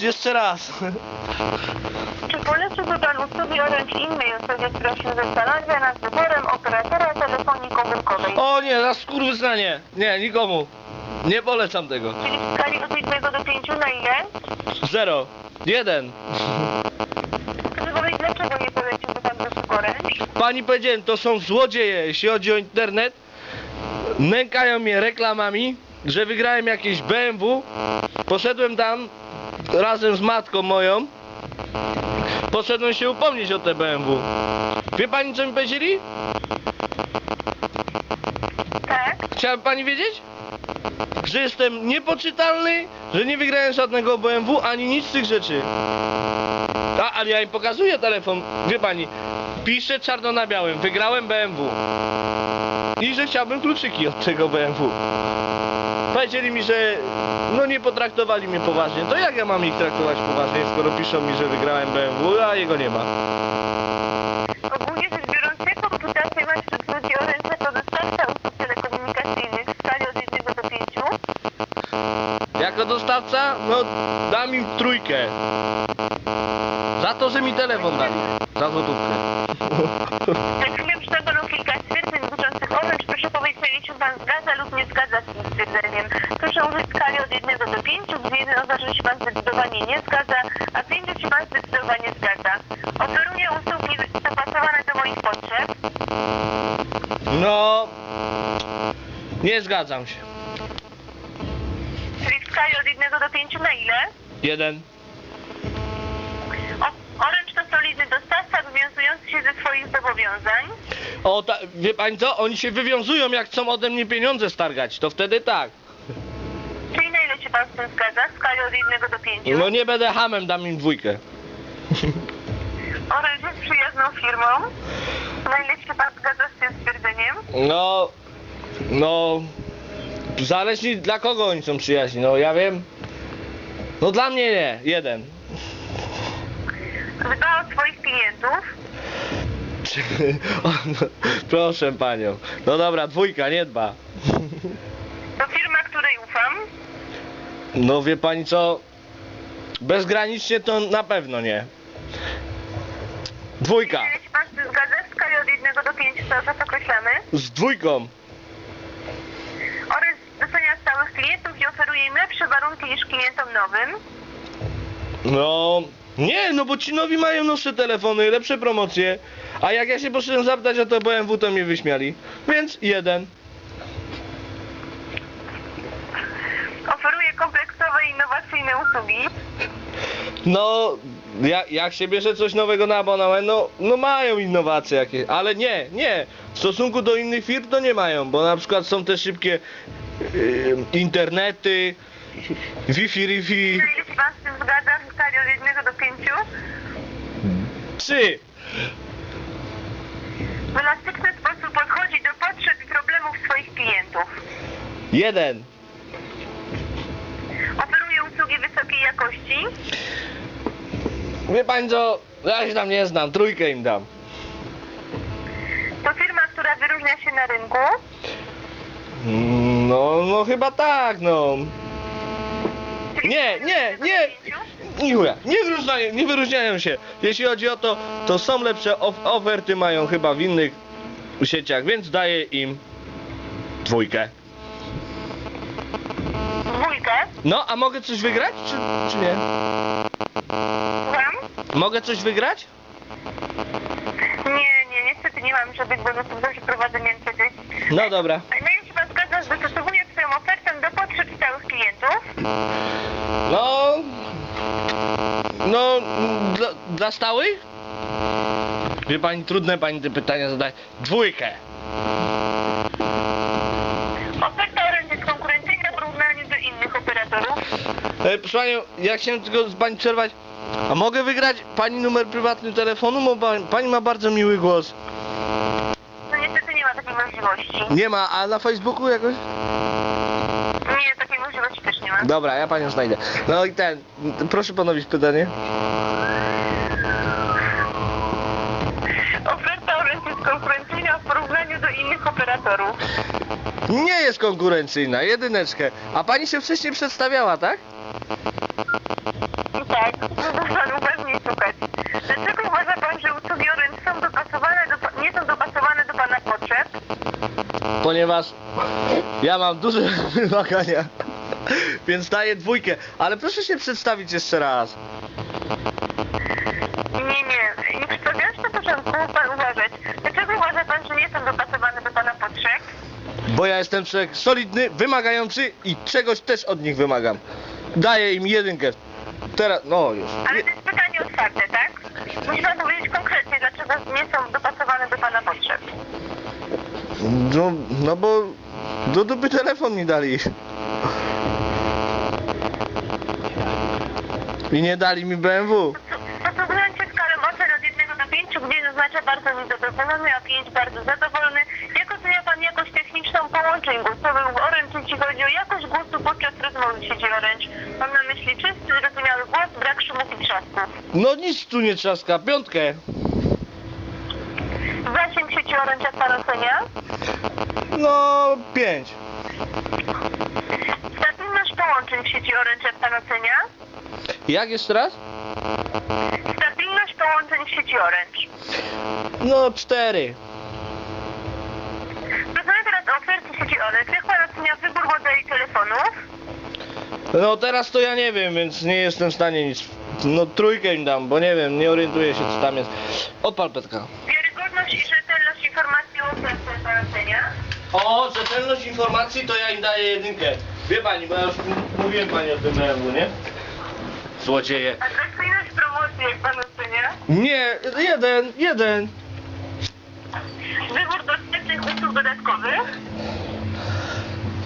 Jeszcze raz. Czy poleciłby Pan usługi Orange innej osobie, która się zastanawia nad wyborem operatora telefonii komórkowej? O nie, raz skurwysanie. Nie, nikomu. Nie polecam tego. Czyli w skali od 1 do 5 na ile? Zero. Jeden. Proszę powiedzieć, dlaczego nie poleciłby Pan usług Orange? Pani powiedziałem, to są złodzieje, jeśli chodzi o internet. Nękają mnie reklamami, że wygrałem jakieś BMW. Poszedłem tam razem z matką moją. Poszedłem się upomnieć o te BMW. Wie pani co mi powiedzieli? Tak? Chciałaby pani wiedzieć? Że jestem niepoczytalny, że nie wygrałem żadnego BMW ani nic z tych rzeczy. A, ale ja im pokazuję telefon. Wie pani, piszę czarno na białym, wygrałem BMW. I że chciałbym kluczyki od tego BMW. Powiedzieli mi, że no nie potraktowali mnie poważnie. To jak ja mam ich traktować poważnie, skoro piszą mi, że wygrałem BMW, a jego nie ma? Ogólnie rzecz biorąc, jaką reputację ma wśród ludzi Orange jako dostawca usług telekomunikacyjnych w skali od 1 do 5? Jako dostawca, no dam im trójkę. Za to, że mi telefon dali. Za złotówkę. Za chwilę przytoczą kilka stwierdzeń dotyczących Orange. Proszę powiedzieć, na ile się Pan zgadza lub nie zgadza z tym stwierdzeniem. Proszę użyć skali od 1 do 5, gdzie 1 oznacza, że się Pan zdecydowanie nie zgadza, a 5, że się Pan zdecydowanie zgadza. Oferuję usługi dopasowane do moich potrzeb. No, nie zgadzam się. Czyli w skali od 1 do 5 na ile? Jeden. O, Orange to solidny dostawca wywiązujący się ze swoich zobowiązań. O, ta, wie pani co? Oni się wywiązują, jak chcą ode mnie pieniądze stargać. To wtedy tak. Czyli na ile się Pan z tym zgadza? W skali od 1 do 5? No nie będę hamem, dam im dwójkę. Orange jest przyjazną firmą. Na ile się Pan zgadza z tym stwierdzeniem? No, no, zależnie dla kogo oni są przyjaźni. No ja wiem. No dla mnie nie, jeden. Dba o swoich klientów. O, no, Proszę panią. No dobra, dwójka, nie dba. To firma, której ufam. No wie pani co? Bezgranicznie to na pewno nie. Dwójka. Ile się pan z tym zgadza? W skali od 1 do 5 cały czas określamy. Z dwójką. Oraz docenia stałych klientów i oferuje im lepsze warunki niż klientom nowym. No. Nie, no bo ci nowi mają nowsze telefony, lepsze promocje. A jak ja się poszedłem zapytać o to BMW, to mnie wyśmiali. Więc jeden. Oferuje kompleksowe innowacyjne usługi. No, ja, jak się bierze coś nowego na abonament, no, no mają innowacje jakieś, ale nie, nie. W stosunku do innych firm to nie mają, bo na przykład są te szybkie yy, internety, Wi-Fi, ile się pan z tym zgadza? W skali od 1 do 5. Trzy. W elastyczny sposób podchodzi do potrzeb i problemów swoich klientów. Jeden. Oferuje usługi wysokiej jakości. Wie pani co, ja się tam nie znam, trójkę im dam. To firma, która wyróżnia się na rynku. Mm, No, no chyba tak, no. Nie, nie, nie. Nie, nie, wyróżniają, nie wyróżniają się. Jeśli chodzi o to, to są lepsze of oferty mają chyba w innych sieciach, więc daję im dwójkę. Dwójkę. No, a mogę coś wygrać, czy, czy nie? Słucham? Mogę coś wygrać? Nie, nie, niestety nie mam żadnych bonusów do przeprowadzenia kiedyś. No dobra. Na ile się pan zgadza, że dostosowuje swoją ofertę do potrzeb stałych klientów? No. No, dla, dla stałych? Wie pani, trudne pani te pytania zadaje. Dwójkę. Oferta jest konkurencyjna w porównaniu do innych operatorów. E, proszę panią, ja chciałem tylko z pani przerwać. A mogę wygrać pani numer prywatny telefonu? Bo pani, pani ma bardzo miły głos. No niestety nie ma takiej możliwości. Nie ma, a na Facebooku jakoś? Nie, takiej możliwości też nie ma. Dobra, ja panią znajdę. No i ten, proszę ponowić pytanie. Oferta Orange jest konkurencyjna w porównaniu do innych operatorów. Nie jest konkurencyjna, jedyneczkę. A pani się wcześniej przedstawiała, tak? Tak, pan uważnie słuchać. Dlaczego uważa pan, że usługi Orange są dopasowane do, pa- nie są dopasowane do pana potrzeb? Ponieważ ja mam duże wymagania, więc daję dwójkę. Ale proszę się przedstawić jeszcze raz. Nie, nie, nie przedstawiam się na początku, pan uważać. Dlaczego uważa pan, że nie są dopasowane do pana potrzeb? Bo ja jestem człowiek solidny, wymagający i czegoś też od nich wymagam. Daję im jedynkę. Teraz, no już. Ale to jest pytanie otwarte, tak? Musi pan powiedzieć konkretnie, dlaczego nie są dopasowane do pana potrzeb. No, no bo do dupy telefon mi dali. I nie dali mi BMW. Stosując się skalę ocen od 1 do 5, gdzie zaznacza bardzo niezadowolony, a 5 bardzo zadowolony, jak ocenia pan jakość techniczną połączeń głosowych w Orange, jeśli chodzi o jakość głosu podczas rozmowy w sieci Orange? Mam na myśli czysty, zrozumiały głos, brak szumów i trzasków. No nic tu nie trzaska, piątkę. Zasięg sieci Orange jak pan ocenia? No, pięć. Stabilność połączeń w sieci Orange jak pan ocenia? Jak jeszcze raz? Stabilność połączeń sieci Orange. No, cztery. Rozmawiamy teraz o ofercie sieci Orange. Jak pan ocenia wybór modeli telefonów? No teraz to ja nie wiem, więc nie jestem w stanie nic. No trójkę im dam, bo nie wiem, nie orientuję się co tam jest. Odpal Petka. Wiarygodność i rzetelność informacji o ofercie pan ocenia? O, rzetelność informacji to ja im daję jedynkę. Wie pani, bo ja już m- mówiłem pani o tym BMW, nie? Złodzieje. Atrakcyjność promocji jak pan ocenia? Nie, jeden, jeden. Wybór dostępnych usług dodatkowych?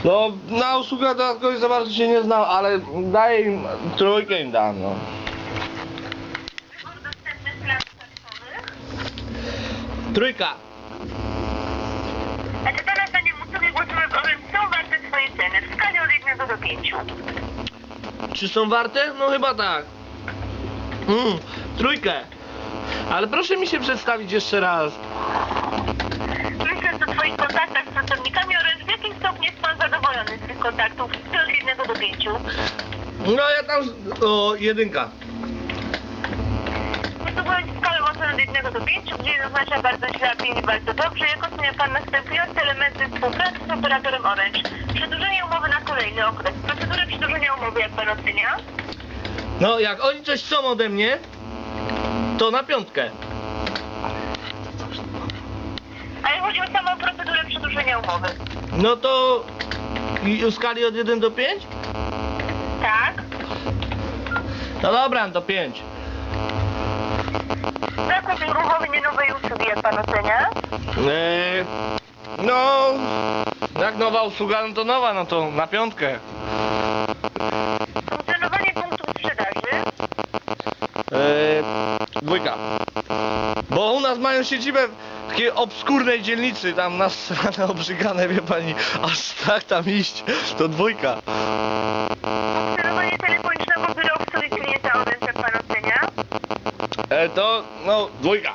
No, na usługach dodatkowych za bardzo się nie znam, ale daję im, trójkę im dam, no. Wybór dostępnych? Trójka. A czy pana zdaniem usługi głosowe w Orange są warte swojej ceny w skali od 1 do 5? Czy są warte? No chyba tak. Mm, trójkę. Ale proszę mi się przedstawić jeszcze raz. Myślę o twoich kontaktach z pracownikami Orange, w jakim stopniu jest pan zadowolony z tych kontaktów w skali od 1 do 5? No ja tam... O, jedynka. Ocen od 1 do 5, gdzie zaznacza bardzo a 5 bardzo dobrze, jak ocenia Pan następujące elementy współpracy z operatorem Orange? Przedłużenie umowy na kolejny okres. Procedurę przedłużenia umowy, jak Pan ocenia? No jak oni coś chcą ode mnie, to na piątkę. A jak chodzi o samą procedurę przedłużenia umowy? No to... I w skali od 1 do 5? Tak. No dobra, to 5. I uruchomienie nowej usługi, jak Pan ocenia? Eee, no... Jak nowa usługa, no to nowa, no to na piątkę. Funkcjonowanie punktów sprzedaży? Eee, dwójka. Bo u nas mają siedzibę w takiej obskurnej dzielnicy, tam na stronę obrzygane, wie pani, aż tak tam iść, to dwójka. Funkcjonowanie telefonicznego biura obsługi klienta Orange, jak Pan ocenia? E, to, no, dwójka.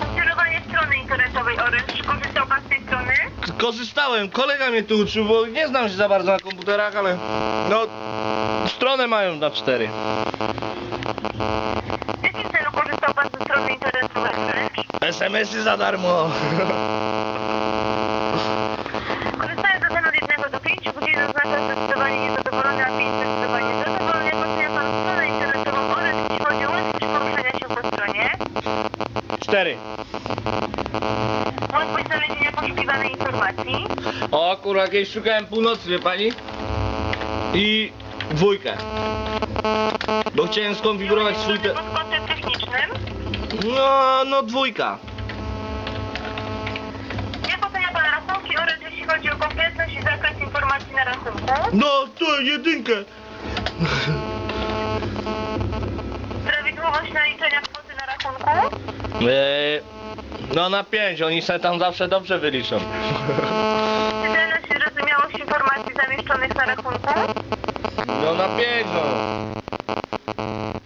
Funkcjonowanie strony internetowej Orange. Korzystał Pan z tej strony? K- Korzystałem, kolega mnie tu uczył, bo nie znam się za bardzo na komputerach, ale no, stronę mają na cztery. W jakim celu korzystał Pan ze strony internetowej Orange? SMS-y za darmo. Korzystając z ocen od 1 do 5, gdzie zaznacza zdecydowanie niezadowolony, a 5 zdecydowanie zadowolony, jak ocenia Pan stronę internetową Orange, jeśli chodzi o łatwość poruszania się po stronie, Cztery. łatwość znalezienia poszukiwanej informacji, O kurwa, szukałem północy, wie pani? I dwójkę. Bo chciałem skonfigurować swój te... pod kątem technicznym, No, no dwójka. jak ocenia Pan rachunki Orange, jeśli chodzi o kompletność i zakres informacji na rachunku, No, to jedynkę. prawidłowość naliczenia kwoty na rachunku, Eee, no na pięć, oni se tam zawsze dobrze wyliczą. Zamieszczonych na rachunku, No na pięć, no.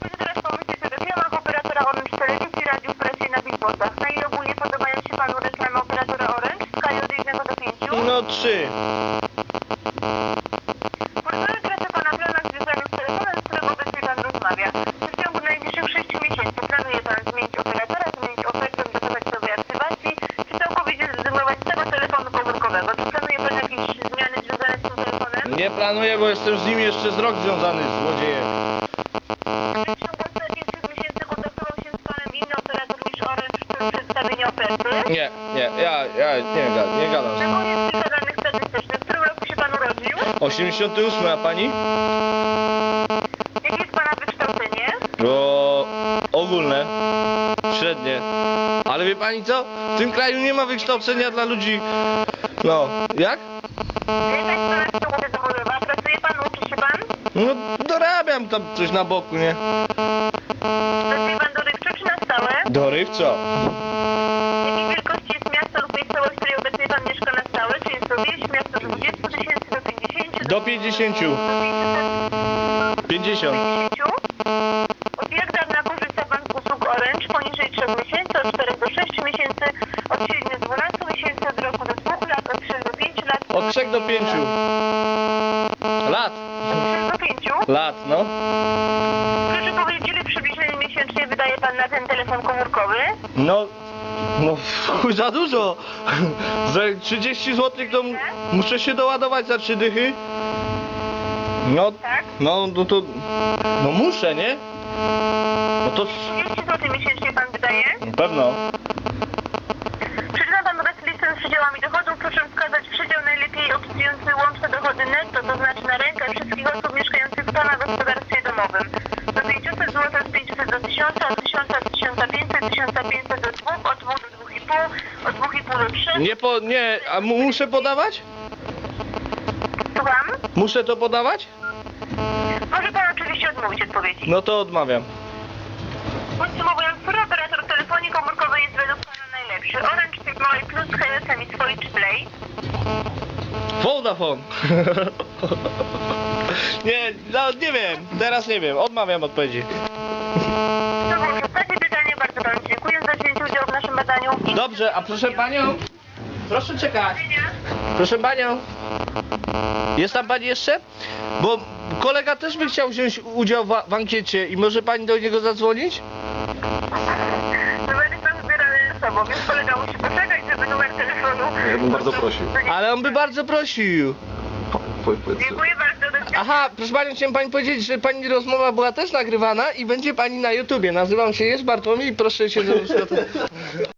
Proszę teraz pomyśleć o reklamach operatora Orange w telewizji, radiu, w prasie i na billboardach. Na ile ogólnie podobają się Panu reklamy operatora Orange w skali od 1 do Nie planuję, bo jestem z nim jeszcze z rok związany, złodziejem. W ciągu ostatnich trzech miesięcy kontaktował się z panem inny operator niż Orange w celu przedstawienia oferty. Nie, nie, ja, ja nie, ga- nie gadam. Na koniec kilka danych statystycznych. W którym roku się pan urodził? 88, a pani? Jakie jest pana wykształcenie? O, ogólne, średnie. Ale wie pani co? W tym kraju nie ma wykształcenia dla ludzi. No, jak? Jaka jest pana sytuacja zawodowa? Pracuje pan, uczy się pan? No, dorabiam tam coś na boku, nie? Pracuje pan dorywczo czy na stałe? Dorywczo. Jakiej wielkości jest miasto lub miejscowość, w której obecnie pan mieszka na stałe? Czy jest to wieś, miasto do 20 tysięcy, do 50? Do 50. Do 50. 50? Od jak dawna korzysta pan z usług Orange? Poniżej 3 miesięcy, od 4 do 6 miesięcy, od 7 do 12 miesięcy, od roku do 2 lat, od 3 do 5 lat, Od 3 do 5. Lat. od 3 do 5. Lat, no. Proszę powiedzieć, ile przybliżenie miesięcznie wydaje pan na ten telefon komórkowy? No, no chuj za dużo. Za 30 zł to m- muszę się doładować za 3 dychy. No, Tak? no, no to, no muszę, nie? No to 30 zł miesięcznie pan wydaje? na pewno. Przeczyta pan obecnie listę z przydziałami dochodów. Proszę wskazać przydział najlepiej opisujący łączne dochody netto, to znaczy na rękę wszystkich osób mieszkających w pana gospodarstwie domowym. Do 500 zł, od 500 do 1000, od 1000 do 1500, 1500 do 2, od 2 do 2,5, od 2,5 do 3. Nie po, nie, a mu, muszę podawać? Muszę to podawać? Może pan oczywiście odmówić odpowiedzi. No to odmawiam. Podsumowując, który operator telefonii komórkowej jest według pana najlepszy? Orange, Sigma Plus, HSM i Swój czy Play? Vodafone. nie, no, nie wiem, teraz nie wiem, odmawiam odpowiedzi. To było ostatnie pytanie. Bardzo panu dziękuję za wzięcie udziału w naszym badaniu. Dobrze, a proszę panią, proszę czekać. Proszę panią, jest tam pani jeszcze? Bo kolega też by chciał wziąć udział w, w ankiecie i może pani do niego zadzwonić? Numery są zbierane ze sobą, więc kolega musi poczekać, żeby numer telefonu... Ja bym bardzo prosił. Ale on by bardzo prosił. Dziękuję bardzo. Do. Aha, proszę panią, chciałem pani powiedzieć, że pani rozmowa była też nagrywana i będzie pani na YouTubie. Nazywam się Jest Bartłomiej i proszę się...